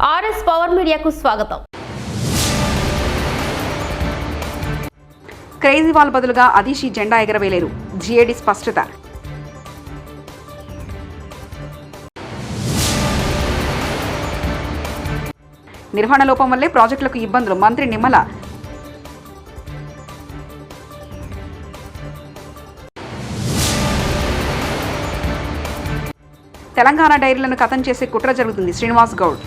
RS power మీడియాకు స్వాగతం. కేజ్రీవాల్ బదులుగా అదీషి జెండా ఎగరవేలేరు. జిఏడి స్పష్టత. నిర్వహణ లోపం వల్లే ప్రాజెక్టులకు ఇబ్బందులు. మంత్రి నిమ్మల. తెలంగాణ డైరీలను కథం చేసే కుట్ర జరుగుతుంది. శ్రీనివాస్ గౌడ్.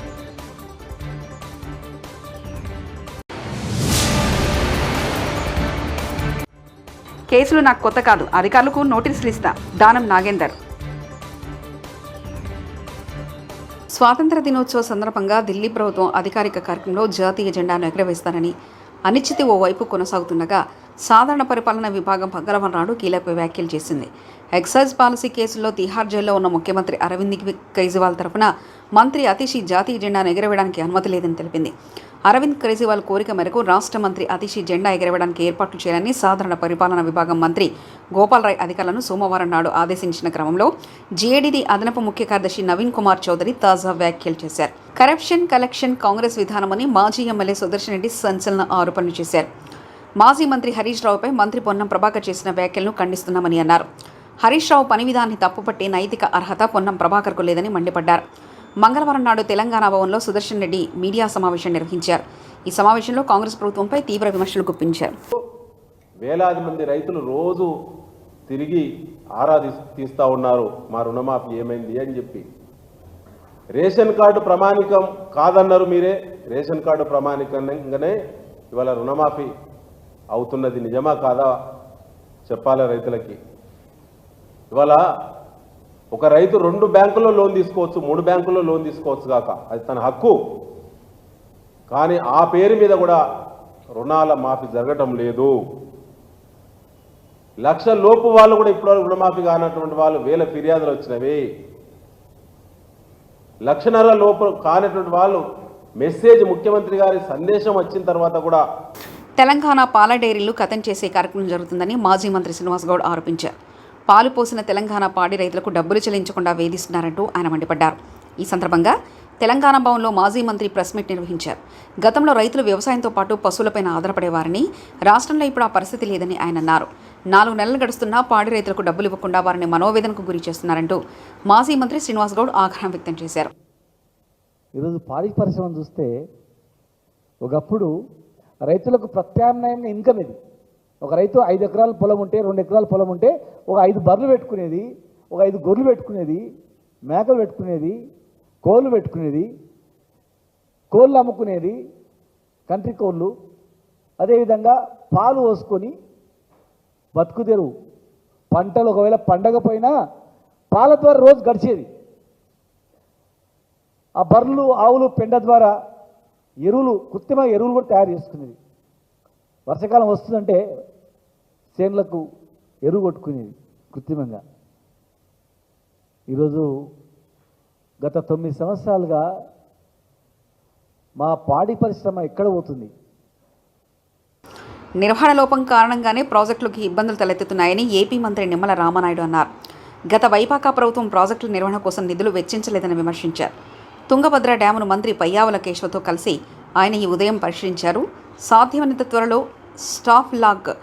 కేసులు నాకు కొత్త కాదు. అధికారులకు నోటీసులు ఇస్తా. దానం నాగేందర్. స్వాతంత్ర దినోత్సవ సందర్భంగా ఢిల్లీ ప్రభుత్వం అధికారిక కార్యక్రమంలో జాతీయ జెండాను ఎగరవేస్తానని అనిశ్చితి ఓవైపు కొనసాగుతుండగా సాధారణ పరిపాలన విభాగం మంగళవారం రాడు కీలక వ్యాఖ్యలు చేసింది. ఎక్సైజ్ పాలసీ కేసుల్లో తిహార్ జైల్లో ఉన్న ముఖ్యమంత్రి అరవింద్ కేజ్రీవాల్ తరఫున మంత్రి అతిషి జాతీయ జెండాను ఎగరవేయడానికి అనుమతి లేదని తెలిపింది. అరవింద్ కేజ్రీవాల్ కోరిక మేరకు రాష్ట్ర మంత్రి అతిషి జెండా ఎగరవడానికి ఏర్పాట్లు చేయాలని సాధారణ పరిపాలన విభాగం మంత్రి గోపాలరాయ్ అధికారులను సోమవారం నాడు ఆదేశించిన క్రమంలో జీఏడీడీ అదనపు ముఖ్య కార్యదర్శి నవీన్ కుమార్ చౌదరి తాజా వ్యాఖ్యలు చేశారు. కరప్షన్ కలెక్షన్ కాంగ్రెస్ విధానమని మాజీ ఎమ్మెల్యే సుదర్శన్ రెడ్డి సంచలన ఆరోపణలు చేశారు. మాజీ మంత్రి హరీష్ రావుపై మంత్రి పొన్నం ప్రభాకర్ చేసిన వ్యాఖ్యలను ఖండిస్తున్నామని అన్నారు. హరీష్ రావు పని విధాన్ని తప్పుపట్టి నైతిక అర్హత పొన్నం ప్రభాకర్కు లేదని మండిపడ్డారు. మంగళవారం నాడు తెలంగాణ భవన్లో సుదర్శన్ రెడ్డి మీడియా సమావేశం నిర్వహించారు. ఈ సమావేశంలో కాంగ్రెస్ ప్రభుత్వంపై తీవ్ర విమర్శలు గుప్పించారు. వేలాది మంది రైతులు రోజు తిరిగి ఆరా తీస్తూ ఉన్నారు. మా రుణమాఫీ ఏమైంది అని చెప్పి. రేషన్ కార్డు ప్రమాణికం కాదన్నారు మీరే. రేషన్ కార్డు ప్రమాణికంగానే ఇవాళ రుణమాఫీ అవుతున్నది నిజమా కాదా చెప్పాలి రైతులకి. ఇవాళ ఒక రైతు రెండు బ్యాంకుల్లో లోన్ తీసుకోవచ్చు మూడు బ్యాంకుల్లో లోన్ తీసుకోవచ్చు కాక. అది తన హక్కు. కానీ ఆ పేరు మీద కూడా రుణాల మాఫీ జరగటం లేదు. లక్ష లోపు వాళ్ళు కూడా ఇప్పటివరకు రుణమాఫీ కానటువంటి వాళ్ళు వేల ఫిర్యాదులు వచ్చినవి. లక్షన్నర లోపు కానటువంటి వాళ్ళు మెసేజ్ ముఖ్యమంత్రి గారి సందేశం వచ్చిన తర్వాత కూడా తెలంగాణ పాల డైరీలు కథం చేసే కార్యక్రమం జరుగుతుందని మాజీ మంత్రి శ్రీనివాస్ గౌడ్ ఆరోపించారు. పాలు పోసిన తెలంగాణ పాడి రైతులకు డబ్బులు చెల్లించకుండా వేధిస్తున్నారంటూ ఆయన మండిపడ్డారు. ఈ సందర్భంగా తెలంగాణ భవన్లో మాజీ మంత్రి ప్రెస్ మీట్ నిర్వహించారు. గతంలో రైతులు వ్యవసాయంతో పాటు పశువులపైన ఆధారపడేవారని రాష్ట్రంలో ఇప్పుడు ఆ పరిస్థితి లేదని ఆయన అన్నారు. నాలుగు నెలలు గడుస్తున్నా పాడి రైతులకు డబ్బులు ఇవ్వకుండా వారిని మనోవేదనకు గురి చేస్తున్నారంటూ మాజీ మంత్రి శ్రీనివాస్ గౌడ్ ఆగ్రహం వ్యక్తం చేశారు. ఈరోజు పాడి పరిశ్రమ చూస్తే ఒకప్పుడు రైతులకు ప్రత్యామ్నాయంగా ఇన్కమ్ ఇది. ఒక రైతు ఐదు ఎకరాల పొలం ఉంటే రెండు ఎకరాల పొలం ఉంటే ఒక ఐదు బర్రెలు పెట్టుకునేది ఒక ఐదు గొర్రెలు పెట్టుకునేది మేకలు పెట్టుకునేది కోళ్ళు పెట్టుకునేది కోళ్ళు అమ్ముకునేది కంట్రీ కోళ్ళు అదేవిధంగా పాలు పోసుకొని బతుకుదెరువు పంటలు ఒకవేళ పండగ పోయినా పాల ద్వారా రోజు గడిచేది. ఆ బర్రెలు ఆవులు పెండ ద్వారా ఎరువులు కృత్రిమ ఎరువులు కూడా తయారు చేసుకునేది. వర్షాకాలం వస్తుందంటే చేన్లకు ఎరువు కొట్టుకునేది కృత్రిమంగా. ఈరోజు గత తొమ్మిది సంవత్సరాలుగా మా పాడి పరిశ్రమ ఎక్కడ పోతుంది? నిర్వహణ లోపం కారణంగానే ప్రాజెక్టులకు ఇబ్బందులు తలెత్తుతున్నాయని ఏపీ మంత్రి నిమ్మల రామనాయుడు అన్నారు. గత వైపాకా ప్రభుత్వం ప్రాజెక్టుల నిర్వహణ కోసం నిధులు వెచ్చించలేదని విమర్శించారు. తుంగభద్ర డ్యామును మంత్రి పయ్యావుల కేశవతో కలిసి ఆయన ఈ ఉదయం పరిశీలించారు. సాధ్యమైనంత త్వరలో స్టాఫ్ లాగ్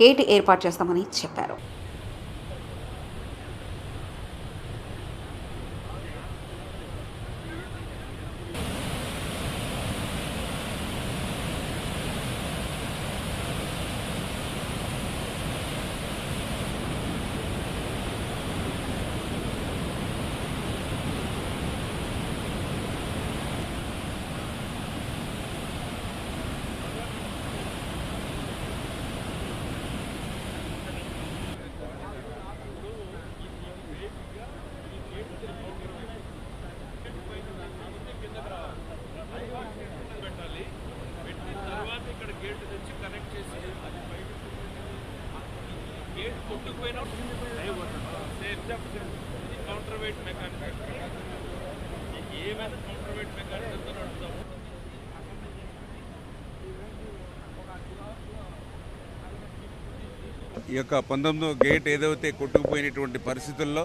కేటీ ఏర్పాటు చేస్తామని చెప్పారు. ఈ యొక్క పంతొమ్మిదో గేట్ ఏదైతే కొట్టుకుపోయినటువంటి పరిస్థితుల్లో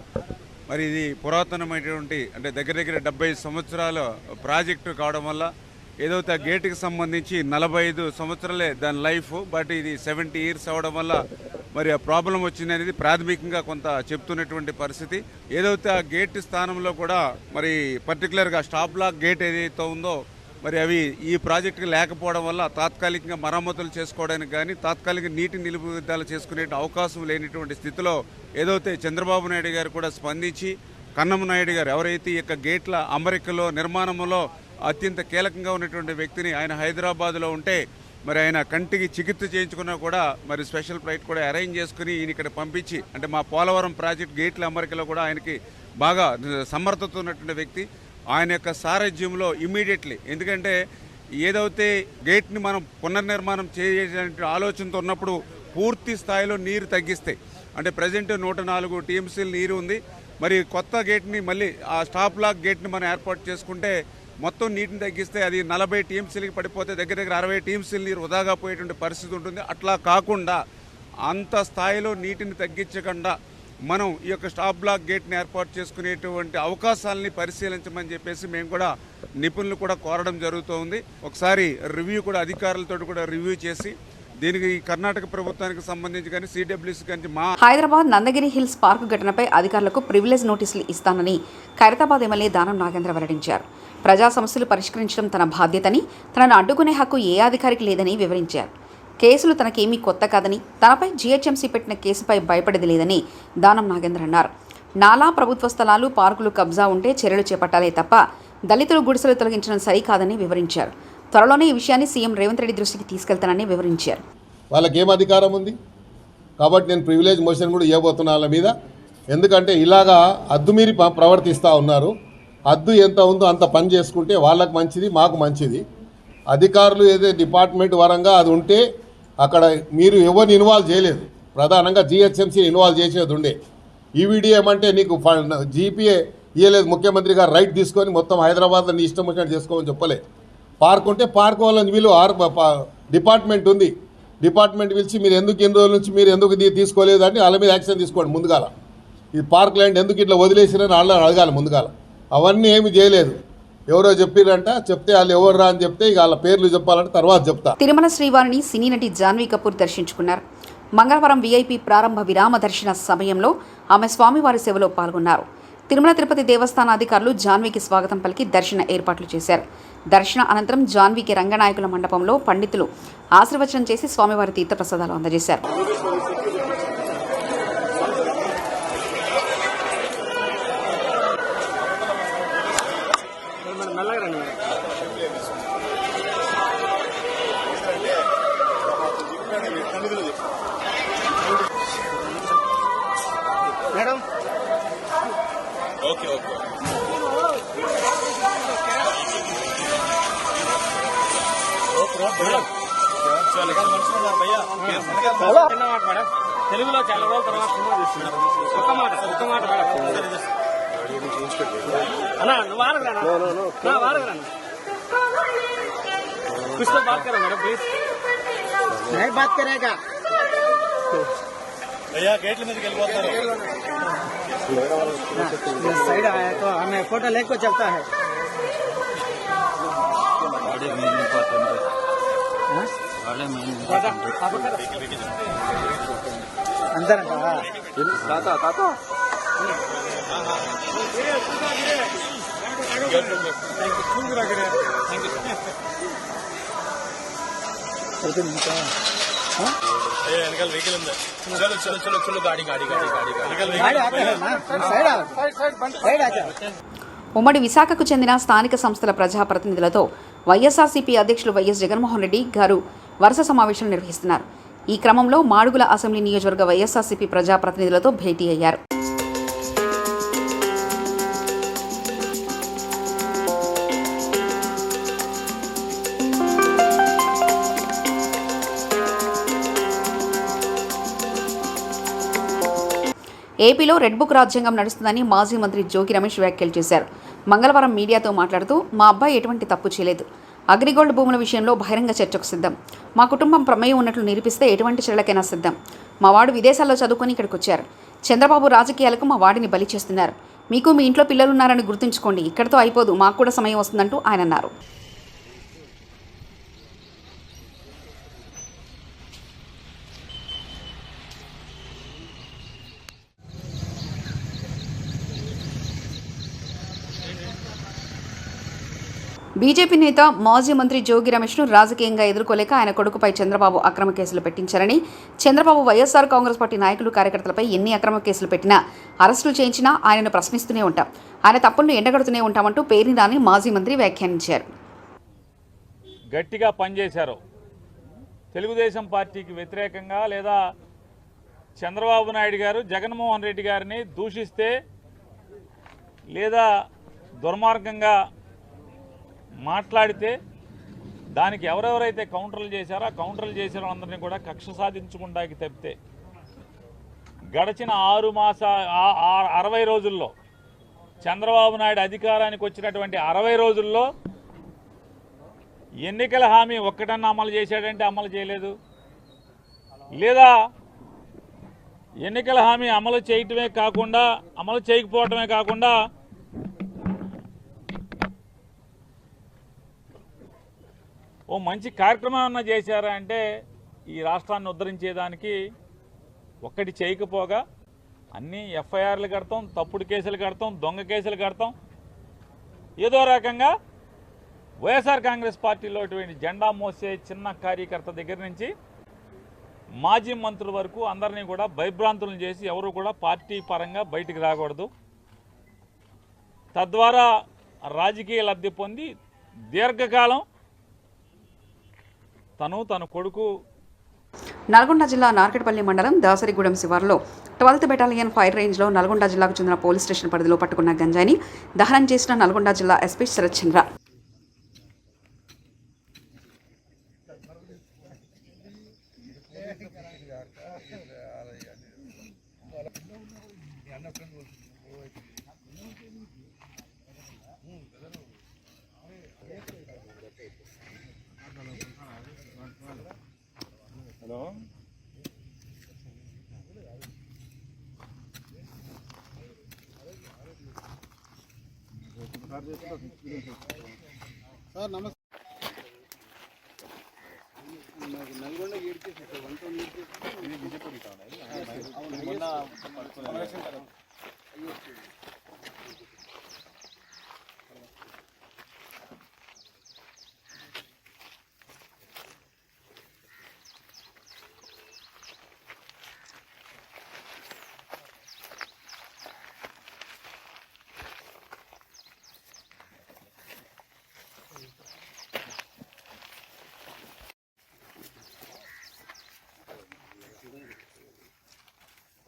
మరి ఇది పురాతనమైనటువంటి అంటే దగ్గర దగ్గర డెబ్బై సంవత్సరాలు ప్రాజెక్టు కావడం వల్ల ఏదైతే ఆ గేటుకి సంబంధించి నలభై ఐదు సంవత్సరాలే దాని లైఫ్ బట్ ఇది సెవెంటీ ఇయర్స్ అవ్వడం వల్ల మరి ఆ ప్రాబ్లం వచ్చింది అనేది ప్రాథమికంగా కొంత చెప్తున్నటువంటి పరిస్థితి. ఏదైతే ఆ గేట్ స్థానంలో కూడా మరి పర్టికులర్గా స్టాప్ బ్లాక్ గేట్ ఏదైతే ఉందో మరి అవి ఈ ప్రాజెక్టుకి లేకపోవడం వల్ల తాత్కాలికంగా మరమ్మతులు చేసుకోవడానికి కానీ తాత్కాలిక నీటి నిలుపుదల చేసుకునే అవకాశం లేనిటువంటి స్థితిలో ఏదైతే చంద్రబాబు నాయుడు గారు కూడా స్పందించి కన్నం నాయుడు గారు ఎవరైతే ఈ యొక్క గేట్ల అమరికలో నిర్మాణంలో అత్యంత కీలకంగా ఉన్నటువంటి వ్యక్తిని ఆయన హైదరాబాద్లో ఉంటే మరి ఆయన కంటికి చికిత్స చేయించుకున్నా కూడా మరి స్పెషల్ ఫ్లైట్ కూడా అరేంజ్ చేసుకుని ఈయన ఇక్కడ పంపించి అంటే మా పోలవరం ప్రాజెక్ట్ గేట్ల అమరికలో కూడా ఆయనకి బాగా సమర్థత ఉన్నటువంటి వ్యక్తి. ఆయన యొక్క సారథ్యంలో ఇమీడియట్లీ. ఎందుకంటే ఏదైతే గేట్ని మనం పునర్నిర్మాణం చేయాలంటే ఆలోచనతో ఉన్నప్పుడు పూర్తి స్థాయిలో నీరు తగ్గిస్తాయి అంటే ప్రజెంట్ నూట నాలుగు టీఎంసీలు నీరు ఉంది. మరి కొత్త గేట్ని మళ్ళీ ఆ స్టాప్ లాక్ గేట్ని మనం ఏర్పాటు చేసుకుంటే మొత్తం నీటిని తగ్గిస్తే అది నలభై టీఎంసీలకి పడిపోతే దగ్గర దగ్గర అరవై టీఎంసీల నీరు వృధాగా పోయేటువంటి పరిస్థితి ఉంటుంది. అట్లా కాకుండా అంత స్థాయిలో నీటిని తగ్గించకుండా మనం ఈ యొక్క స్టాప్ బ్లాక్ గేట్ని ఏర్పాటు చేసుకునేటువంటి అవకాశాలని పరిశీలించమని చెప్పేసి మేము కూడా నిపుణులు కూడా కోరడం జరుగుతోంది. ఒకసారి రివ్యూ కూడా అధికారులతో కూడా రివ్యూ చేసి దీనికి ఈ కర్ణాటక ప్రభుత్వానికి సంబంధించి కానీ సిడబ్ల్యూసీ కానీ మా హైదరాబాద్ నందగిరి హిల్స్ పార్కు ఘటనపై అధికారులకు ప్రివిలేజ్ నోటీసులు ఇస్తానని ఖైరతాబాద్ ఎమ్మెల్యే దానం నాగేంద్ర వెల్లడించారు. ప్రజా సమస్యలు పరిష్కరించడం తన బాధ్యతని తనను అడ్డుకునే హక్కు ఏ అధికారికి లేదని వివరించారు. కేసులు తనకేమీ కొత్త కాదని తనపై జీహెచ్ఎంసీ పెట్టిన కేసుపై భయపడేది లేదని దానం నాగేంద్ర అన్నారు. నాలా ప్రభుత్వ స్థలాలు పార్కులు కబ్జా ఉంటే చర్యలు చేపట్టాలే తప్ప దళితులు గుడిసెలు తొలగించడం సరికాదని వివరించారు. త్వరలోనే ఈ విషయాన్ని సీఎం రేవంత్ రెడ్డి దృష్టికి తీసుకెళ్తానని వివరించారు. వాళ్ళకేం అధికారం ఉంది? కాబట్టి నేను ప్రివిలేజ్ మోషన్ కూడా ఇవ్వబోతున్నా వాళ్ళ మీద. ఎందుకంటే ఇలాగా అద్దు మీరి ప్రవర్తిస్తూ ఉన్నారు. అద్దు ఎంత ఉందో అంత పని చేసుకుంటే వాళ్ళకు మంచిది మాకు మంచిది. అధికారులు ఏదో డిపార్ట్మెంట్ వరంగా అది ఉంటే అక్కడ మీరు ఎవరిని ఇన్వాల్వ్ చేయలేదు. ప్రధానంగా జిహెచ్ఎంసీ ఇన్వాల్వ్ చేసేది ఉండే ఈవీడీ ఏమంటే నీకు జీపీఏ ఇవ్వలేదు ముఖ్యమంత్రి గారు రైట్ తీసుకొని మొత్తం హైదరాబాద్లో నీ ఇష్టం వచ్చినట్టు చేసుకోమని చెప్పలే. పార్క్ ఉంటే పార్క్ వాళ్ళని వీళ్ళు ఆర్ ప- డిపార్ట్మెంట్ ఉంది. డిపార్ట్మెంట్ పిలిచి మీరు ఎందుకు ఎన్ని రోజుల నుంచి మీరు ఎందుకు తీసుకోలేదు అని వాళ్ళ మీద యాక్షన్ తీసుకోండి ముందుగాల. ఈ పార్క్ ల్యాండ్ ఎందుకు ఇట్లా వదిలేసిరని వాళ్ళని అడగాలి ముందుగాల. అవన్నీ ఏమి చేయలేదు. ఎవరో చెప్పిరంట చెప్తే వాళ్ళు ఎవరు రా అని చెప్తే ఇక వాళ్ళ పేర్లు చెప్పాలంటే తర్వాత చెప్తా. తిరుమల శ్రీవారిని సినీ నటి జాన్వీ కపూర్ దర్శించుకున్నారు. మంగళవారం వీఐపీ ప్రారంభ విరామ దర్శన సమయంలో ఆమె స్వామివారి సేవలో పాల్గొన్నారు. తిరుమల తిరుపతి దేవస్థాన అధికారులు జాన్వీకి స్వాగతం పలికి దర్శన ఏర్పాట్లు చేశారు. దర్శన అనంతరం జాన్వీకి రంగనాయకుల మండపంలో పండితులు ఆశీర్వచనం చేసి స్వామివారి తీర్థప్రసాదాలు అందజేశారు. మేడం తెలుగులో చాలా రోజుల తర్వాత సినిమా తీస్తున్నారు ఒక్క మాట ఒక్క మాట మేడం అన్నా నువ్వు వారకు రానా నా వారకు రానా कुछ तो बात करो मैडम प्लीज नहीं बात करेगा भैया गेट में వెళ్ళిపోతారు साइड आया तो हमें फोटो लेको चलता है వెహికల్ ఉంది ఉమ్మడి విశాఖకు చెందిన స్థానిక సంస్థల ప్రజాప్రతినిధులతో వైఎస్ఆర్సీపీ అధ్యక్షులు వైఎస్ జగన్మోహన్ రెడ్డి గారు వరుస సమావేశాలు నిర్వహిస్తున్నారు. ఈ క్రమంలో మాడుగుల అసెంబ్లీ నియోజకవర్గ వైఎస్ఆర్సీపీ ప్రజాప్రతినిధులతో భేటీ అయ్యారు. ఏపీలో రెడ్ బుక్ రాజ్యాంగం నడుస్తుందని మాజీ మంత్రి జోగి రమేష్ వ్యాఖ్యలు చేశారు. మంగళవారం మీడియాతో మాట్లాడుతూ మా అబ్బాయి ఎటువంటి తప్పు చేయలేదు. అగ్రిగోల్డ్ భూముల విషయంలో బహిరంగ చర్చకు సిద్ధం. మా కుటుంబం ప్రమేయం ఉన్నట్లు నిరూపిస్తే ఎటువంటి చర్యలకైనా సిద్ధం. మా వాడు విదేశాల్లో చదువుకొని ఇక్కడికి వచ్చారు. చంద్రబాబు రాజకీయాలకు మా వాడిని బలి చేస్తున్నారు. మీకు మీ ఇంట్లో పిల్లలు ఉన్నారని గుర్తుంచుకోండి. ఇక్కడితో అయిపోదు. మాకు కూడా సమయం వస్తుందంటూ ఆయన అన్నారు. బీజేపీ నేత మాజీ మంత్రి జోగి రమేష్ను రాజకీయంగా ఎదుర్కోలేక ఆయన కొడుకుపై చంద్రబాబు అక్రమ కేసులు పెట్టించారని చంద్రబాబు వైఎస్ఆర్ కాంగ్రెస్ పార్టీ నాయకులు కార్యకర్తలపై ఎన్ని అక్రమ కేసులు పెట్టినా అరెస్టులు చేయించినా ఆయనను ప్రశ్నిస్తూనే ఉంటాం. ఆయన తప్పులను ఎండగడుతూనే ఉంటామంటూ పేర్ని రాని మాజీ మంత్రి వ్యాఖ్యానించారు. గట్టిగా పనిచేశారు. తెలుగుదేశం పార్టీకి వ్యతిరేకంగా లేదా చంద్రబాబు నాయుడు గారు జగన్మోహన్ రెడ్డి గారిని దూషిస్తే లేదా దుర్మార్గంగా మాట్లాడితే దానికి ఎవరెవరైతే కౌంటర్లు చేశారో ఆ కౌంటర్లు చేసిన వాళ్ళందరినీ కూడా కక్ష సాధించుకుంటాకి తప్పితే గడిచిన ఆరు మాస అరవై రోజుల్లో చంద్రబాబు నాయుడు అధికారానికి వచ్చినటువంటి అరవై రోజుల్లో ఎన్నికల హామీ ఒక్కటన్నా అమలు చేశాడంటే అమలు చేయలేదు. లేదా ఎన్నికల హామీ అమలు చేయటమే కాకుండా అమలు చేయకపోవటమే కాకుండా ఓ మంచి కార్యక్రమం చేశారా అంటే ఈ రాష్ట్రాన్ని ఉద్ధరించేదానికి ఒక్కటి చేయకపోగా అన్ని ఎఫ్ఐఆర్లు కడతాం తప్పుడు కేసులు కడతాం దొంగ కేసులు కడతాం. ఏదో రకంగా వైఎస్ఆర్ కాంగ్రెస్ పార్టీలో ఇటువంటి జెండా మోసే చిన్న కార్యకర్త దగ్గర నుంచి మాజీ మంత్రుల వరకు అందరినీ కూడా భయభ్రాంతులను చేసి ఎవరు కూడా పార్టీ పరంగా బయటికి రాకూడదు. తద్వారా రాజకీయ లబ్ధి పొంది దీర్ఘకాలం తను తన కొడుకు. నల్గొండ జిల్లా నార్కెట్పల్లి మండలం దాసరిగూడెం శివారులో ట్వెల్త్ బెటాలియన్ ఫైర్ రేంజ్లో నల్గొండ జిల్లాకు చెందిన పోలీస్ స్టేషన్ పరిధిలో పట్టుకున్న గంజాయిని దహనం చేసిన నల్గొండ జిల్లా SP Sharath Chandra. Hello sir నమస్తే నల్గొండ ఏడ్చేసి సార్ వన్ టౌన్ ఏడ్చేసి విజయపూర్ అవును మొన్న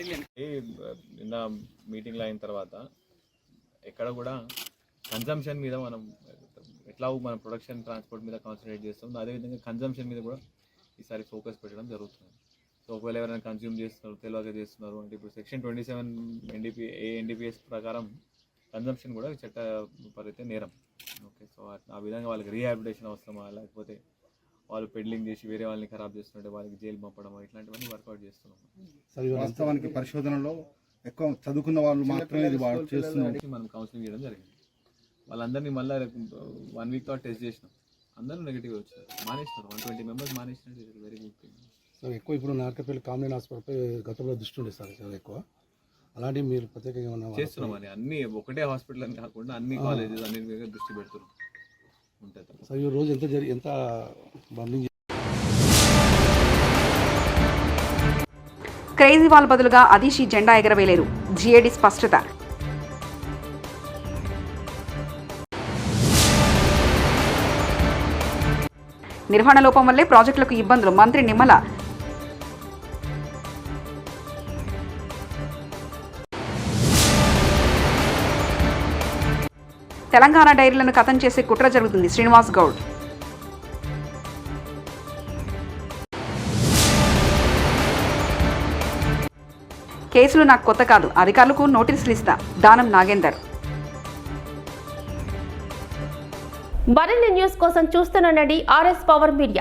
నిన్న మీటింగ్లో అయిన తర్వాత ఎక్కడ కూడా కన్జంప్షన్ మీద మనం ఎట్లా మన ప్రొడక్షన్ ట్రాన్స్పోర్ట్ మీద కాన్సన్ట్రేట్ చేస్తాం అదేవిధంగా కన్జంప్షన్ మీద కూడా ఈసారి ఫోకస్ పెట్టడం జరుగుతుంది. సో ఒకవేళ ఎవరైనా కన్జ్యూమ్ చేస్తున్నారు తెలియక చేస్తున్నారు అంటే ఇప్పుడు section twenty seven NDP A NDPS ప్రకారం కన్జంప్షన్ కూడా చట్ట పరితే నేరం. ఓకే సో ఆ విధంగా వాళ్ళకి రీహాబిటేషన్ అవసరమా లేకపోతే వాళ్ళు పెడ్లింగ్ చేసి వేరే వాళ్ళని ఖరాబ్ చేస్తుంటే వాళ్ళకి జైలు పంపడం ఇట్లాంటివన్నీ వర్కౌట్ చేస్తున్నాం. వాస్తవానికి పరిశోధనలో ఎక్కువ చదువుకున్న వాళ్ళు మాత్రమే మనం కౌన్సిలింగ్ చేయడం జరిగింది. వాళ్ళందరినీ మళ్ళీ వన్ వీక్ తర్వాత టెస్ట్ చేసినాం. అందరూ నెగిటివ్ వచ్చారు మానేస్తున్నారు వన్ ట్వంటీ మెంబర్స్ మానేసినట్టు వెరీ గుడ్ థింగ్ సార్ ఎక్కువ ఇప్పుడు నార్కపల్లి కామినేని హాస్పిటల్పై గతంలో దృష్టి ఉండేది సార్ చాలా ఎక్కువ. అలాంటివి మీరు ప్రత్యేకంగా ఏమన్నా చేస్తున్నాం అని. అన్ని ఒకటే హాస్పిటల్ అని కాకుండా అన్ని కాలేజెస్ అన్ని దృష్టి పెడుతున్నాం. ఉంటుంది సార్ ఈ రోజు ఎంత జరి ఎంత కేజ్రీవాల్ బదులుగా అదీషి జెండా ఎగరవేయలేరు జీఏడీ స్పష్టత. నిర్వహణ లోపం వల్లే ప్రాజెక్టులకు ఇబ్బందులు. మంత్రి నిమ్మల తెలంగాణ డైరీలను కథం చేసే కుట్ర జరుగుతుంది. శ్రీనివాస్ గౌడ్. కేసులు నాకు కొత్త కాదు. అధికారులకు నోటీసులు ఇస్తా. దానం నాగేందర్. మరిన్ని న్యూస్ కోసం చూస్తున్నానండి ఆర్ఎస్ పవర్ మీడియా.